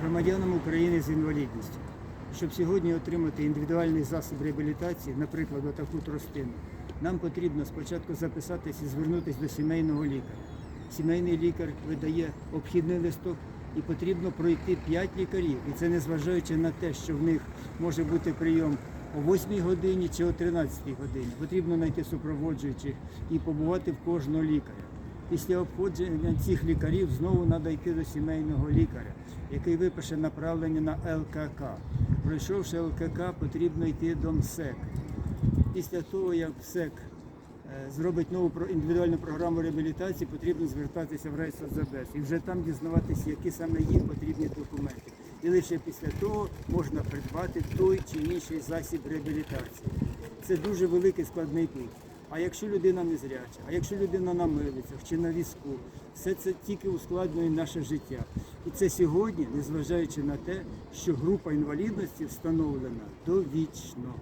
громадянам України з інвалідністю. Щоб сьогодні отримати індивідуальний засіб реабілітації, наприклад, отаку тростину, нам потрібно спочатку записатись і звернутися до сімейного лікаря. Сімейний лікар видає обхідний листок і потрібно пройти 5 лікарів. І це незважаючи на те, що в них може бути прийом о 8 годині чи о 13 годині. Потрібно знайти супроводжуючих і побувати в кожного лікаря. Після обходження цих лікарів знову треба йти до сімейного лікаря, який випише направлення на ЛКК. Пройшовши ЛКК, потрібно йти до МСЕК. Після того, як МСЕК е, зробить нову індивідуальну програму реабілітації, потрібно звертатися в райсоцзабез і вже там дізнаватися, які саме їм потрібні документи. І лише після того можна придбати той чи інший засіб реабілітації. Це дуже великий складний путь. А якщо людина незряча, а якщо людина на милицях чи на візку, все це тільки ускладнює наше життя. І це сьогодні, незважаючи на те, що група інвалідності встановлена довічно.